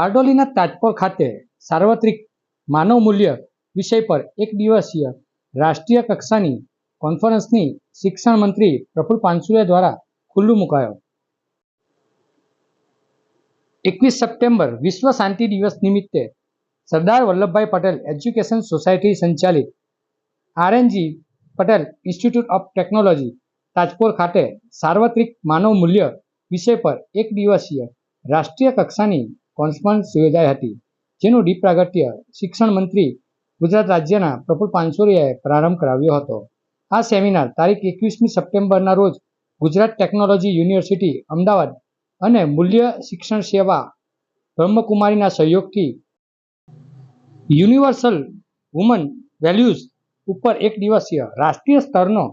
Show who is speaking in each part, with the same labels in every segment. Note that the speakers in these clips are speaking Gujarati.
Speaker 1: બારડોલીના તાજપર ખાતે સાર્વત્રિક માનવ મૂલ્ય વિષય પર એક દિવસીય રાષ્ટ્રીય કક્ષાની કોન્ફરન્સની શિક્ષણ મંત્રી પ્રફુલ પાનસુરિયા દ્વારા ખુલ્લું મુકાયો. એકવીસ સપ્ટેમ્બર વિશ્વ શાંતિ દિવસ નિમિત્તે સરદાર વલ્લભભાઈ પટેલ એજ્યુકેશન સોસાયટી સંચાલિત RNG Patel institute of technology Tajpor ખાતે સાર્વત્રિક માનવ મૂલ્ય વિષય પર એક દિવસીય રાષ્ટ્રીય કક્ષાની કોન્ફરન્સ યોજાઈ હતી, જેનું ડીપ શિક્ષણ મંત્રી ગુજરાત રાજ્યના પ્રફુલ પાનસોરિયાએ પ્રારંભ કરાવ્યો હતો. આ સેમિનાર તારીખ એકવીસમી સપ્ટેમ્બરના રોજ ગુજરાત ટેકનોલોજી યુનિવર્સિટી, અમદાવાદ અને મૂલ્ય શિક્ષણ સેવા બ્રહ્મકુમારીના સહયોગથી યુનિવર્સલ વુમન વેલ્યુઝ ઉપર એક દિવસીય રાષ્ટ્રીય સ્તરનો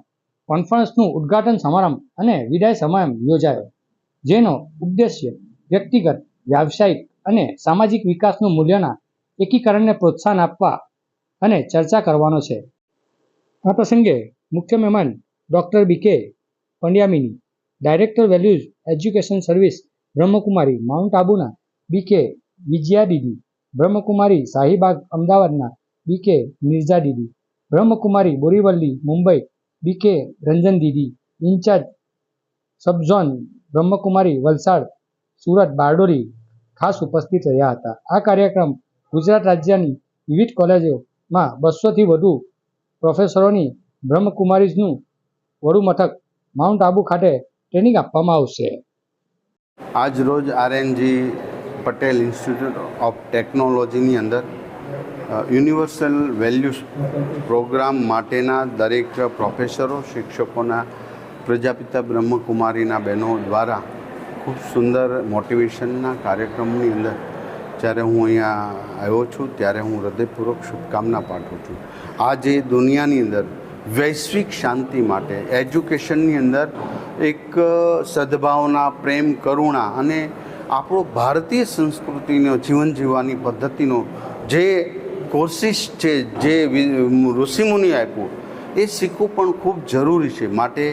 Speaker 1: કોન્ફરન્સનું ઉદ્ઘાટન સમારંભ અને વિદાય સમારંભ યોજાયો, જેનો ઉદ્દેશ્ય વ્યક્તિગત, વ્યાવસાયિક અને સામાજિક વિકાસનું મૂલ્યના એકીકરણને પ્રોત્સાહન આપવા અને ચર્ચા કરવાનો છે. આ પ્રસંગે મુખ્ય મહેમાન doctor B K પંડ્યામિની, director values education service Brahma Kumari mount આબુના B K Vijaya દીદી, બ્રહ્મકુમારી શાહીબાગ અમદાવાદના બી કે મિર્ઝા દીદી, Brahma Kumari Borivali Mumbai B K Ranjan Didi, incharge subzone Brahma Kumari Valsad, Surat Bardoli ખાસ ઉપસ્થિત રહ્યા હતા. આ કાર્યક્રમ ગુજરાત રાજ્યની વિવિધ કોલેજોમાં બસોથી વધુ પ્રોફેસરોની બ્રહ્મકુમારીઝનું વડુ મથક, માઉન્ટ આબુ ખાતે ટ્રેનિંગ આપવામાં આવશે.
Speaker 2: આજ રોજ આરએનજી પટેલ ઇન્સ્ટિટ્યૂટ ઓફ ટેકનોલોજીની અંદર યુનિવર્સલ વેલ્યુઝ પ્રોગ્રામ માટેના દરેક પ્રોફેસરો, શિક્ષકોના પ્રજાપિતા બ્રહ્મકુમારીના બહેનો દ્વારા ખૂબ સુંદર મોટિવેશનના કાર્યક્રમની અંદર જ્યારે હું અહીંયા આવ્યો છું, ત્યારે હું હૃદયપૂર્વક શુભકામના પાઠવું છું. આજે દુનિયાની અંદર વૈશ્વિક શાંતિ માટે, એજ્યુકેશનની અંદર એક સદભાવના, પ્રેમ, કરુણા અને આપણો ભારતીય સંસ્કૃતિનો, જીવન જીવવાની પદ્ધતિનો જે કોશિશ છે, જે ઋષિમુનિ આપ્યું, એ શીખવું પણ ખૂબ જરૂરી છે. માટે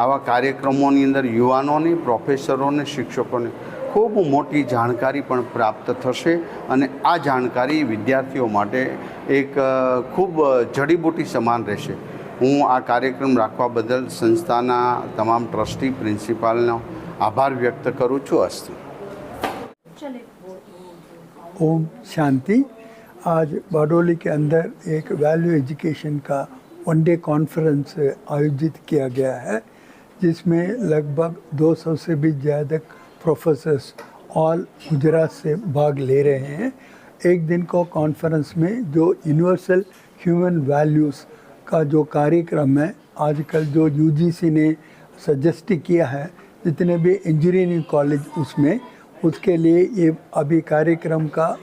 Speaker 2: આવા કાર્યક્રમોની અંદર યુવાનોને પ્રોફેસરોને શિક્ષકોને ખૂબ મોટી જાણકારી પણ પ્રાપ્ત થશે અને આ જાણકારી વિદ્યાર્થીઓ માટે એક અ, ખૂબ જડીબુટી સમાન રહેશે હું આ કાર્યક્રમ રાખવા બદલ સંસ્થાના તમામ ટ્રસ્ટી પ્રિન્સિપાલનો આભાર વ્યક્ત કરું છું અસ્તુ
Speaker 3: ओम शांति आज बारडोली के अंदर एक वैल्यू एजुकेशन का वन डे कॉन्फ्रेंस आयोजित किया गया है जिसमें लगभग 200 से भी ज़्यादा प्रोफेसर्स ऑल गुजरात से भाग ले रहे हैं। एक दिन को कॉन्फ्रेंस में जो यूनिवर्सल ह्यूमन वैल्यूज़ का जो कार्यक्रम है, आजकल जो यूजीसी ने सजेस्ट किया है, जितने भी इंजीनियरिंग कॉलेज उसमें, उसके लिए ये अभी कार्यक्रम का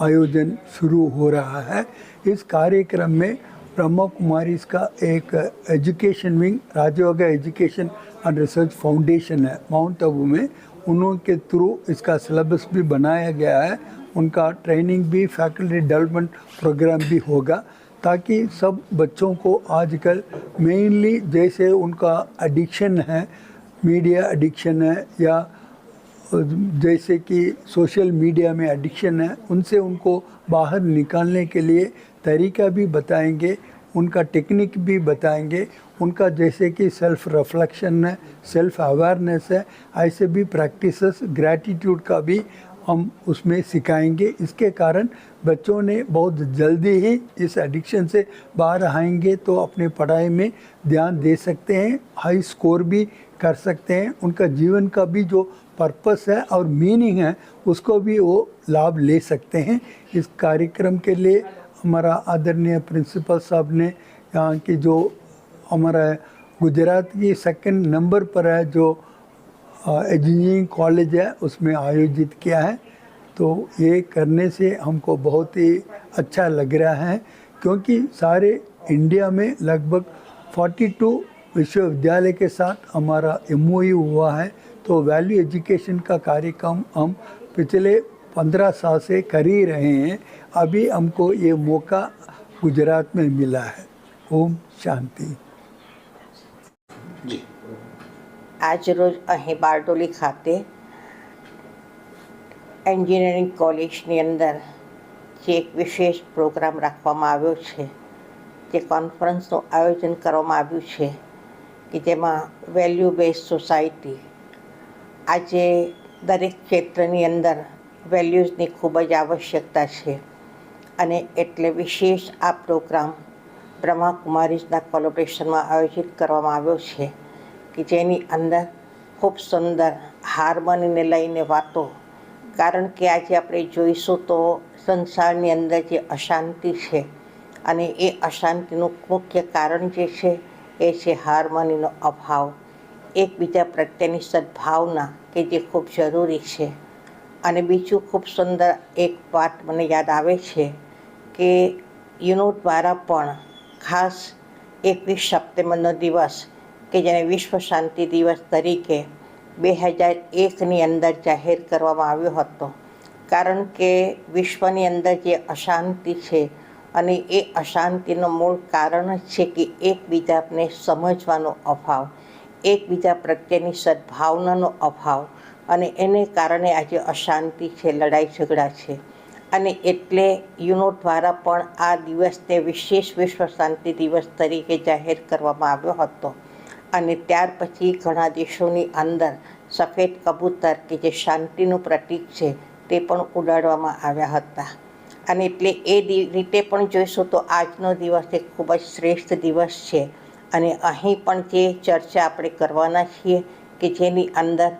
Speaker 3: आयोजन शुरू हो रहा है। इस कार्यक्रम में ब्रह्मा कुमारी का एक education wing Rajyoga education and research foundation है माउंट आबू में उनके थ्रू इसका सिलेबस भी बनाया गया है उनका ट्रेनिंग भी फैकल्टी डेवलपमेंट प्रोग्राम भी होगा ताकि सब बच्चों को आजकल मेनली जैसे उनका एडिक्शन है मीडिया एडिक्शन है या जैसे कि सोशल मीडिया में एडिक्शन है उनसे उनको बाहर निकालने के लिए तरीका भी बताएँगे, उनका टेक्निक भी बताएँगे, उनका जैसे कि सेल्फ रिफ्लेक्शन है सेल्फ अवेयरनेस है, ऐसे भी प्रैक्टिसेस ग्रैटिट्यूड का भी हम उसमें सिखाएँगे। इसके कारण बच्चों ने बहुत जल्दी ही इस एडिक्शन से बाहर आएँगे तो अपने पढ़ाई में ध्यान दे सकते हैं हाई स्कोर भी कर सकते हैं। उनका जीवन का भी जो पर्पस है और मीनिंग है, उसको भी वो लाभ ले सकते हैं। इस कार्यक्रम के लिए हमारा आदरणीय प्रिंसिपल साहब ने यहाँ की जो हमारा गुजरात की सेकंड नंबर पर है, जो इंजीनियरिंग कॉलेज है, उसमें आयोजित किया है। तो ये करने से हमको बहुत ही अच्छा लग रहा है, क्योंकि सारे इंडिया में लगभग 42 विश्वविद्यालय के साथ हमारा एम हुआ है। तो वैल्यू एजुकेशन का कार्यक्रम हम पिछले पंद्रह साल से कर ही रहे हैं अभी हमको ये मौका गुजरात में मिला है ओम शांति
Speaker 4: આજ રોજ અહીં બારડોલી ખાતે એન્જિનિયરિંગ કોલેજની અંદર જે એક વિશેષ પ્રોગ્રામ રાખવામાં આવ્યો છે જે કોન્ફરન્સનું આયોજન કરવામાં આવ્યું છે કે જેમાં વેલ્યુ બેઝ સોસાયટી આજે દરેક ક્ષેત્રની અંદર વેલ્યુઝની ખૂબ જ આવશ્યકતા છે. અને એટલે વિશેષ આ પ્રોગ્રામ બ્રહ્માકુમારીઝના કોલોબ્રેશનમાં આયોજિત કરવામાં આવ્યો છે કે જેની અંદર ખૂબ સુંદર હાર્મનીને લઈને વાતો. કારણ કે આજે આપણે જોઈશું તો સંસારની અંદર જે અશાંતિ છે અને એ અશાંતિનું મુખ્ય કારણ જે છે એ છે હાર્મનીનો અભાવ. એકબીજા પ્રત્યેની સદભાવના કે જે ખૂબ જરૂરી છે. અને બીજું ખૂબ સુંદર એક વાત મને યાદ આવે છે કે યુનો દ્વારા પણ ખાસ એકવીસ સપ્ટેમ્બરનો દિવસ કે જેને વિશ્વ શાંતિ દિવસ તરીકે બે હજાર એકની અંદર જાહેર કરવામાં આવ્યો હતો. કારણ કે વિશ્વની અંદર જે અશાંતિ છે અને એ અશાંતિનું મૂળ કારણ છે કે એકબીજાને સમજવાનો અભાવ એકબીજા પ્રત્યેની સદભાવનાનો અભાવ અને એને કારણે આજે અશાંતિ છે લડાઈ ઝઘડા છે. અને એટલે યુનો દ્વારા પણ આ દિવસને વિશેષ વિશ્વ શાંતિ દિવસ તરીકે જાહેર કરવામાં આવ્યો હતો. અને ત્યાર પછી ઘણા દેશોની અંદર સફેદ કબૂતર કે જે શાંતિનું પ્રતીક છે તે પણ ઉડાડવામાં આવ્યા હતા. અને એટલે એ રીતે પણ જોઈશું તો આજનો દિવસ એક ખૂબ જ શ્રેષ્ઠ દિવસ છે. અને અહીં પણ જે ચર્ચા આપણે કરવાના છીએ કે જેની અંદર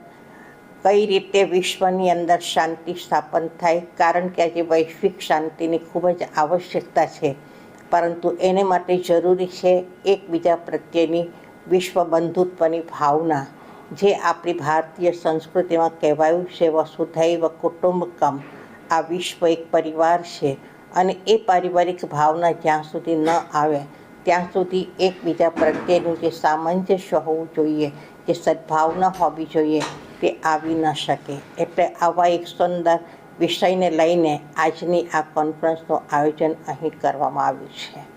Speaker 4: કઈ રીતે વિશ્વની અંદર શાંતિ સ્થાપન થાય, કારણ કે આજે વૈશ્વિક શાંતિની ખૂબ જ આવશ્યકતા છે. પરંતુ એને માટે જરૂરી છે એકબીજા પ્રત્યેની વિશ્વ બંધુત્વની ભાવના, જે આપણી ભારતીય સંસ્કૃતિમાં કહેવાયું છે વસુધૈવ કુટુંબકમ. આ વિશ્વ એક પરિવાર છે અને એ પારિવારિક ભાવના જ્યાં સુધી ન આવે ત્યાં સુધી એકબીજા પ્રત્યેનું જે સામંજસ્ય હોવું જોઈએ, જે સદભાવના હોવી જોઈએ તે આવી ન શકે. એટલે આવા એક સુંદર વિષયને લઈને આજની આ કોન્ફરન્સનું આયોજન અહીં કરવામાં આવ્યું છે.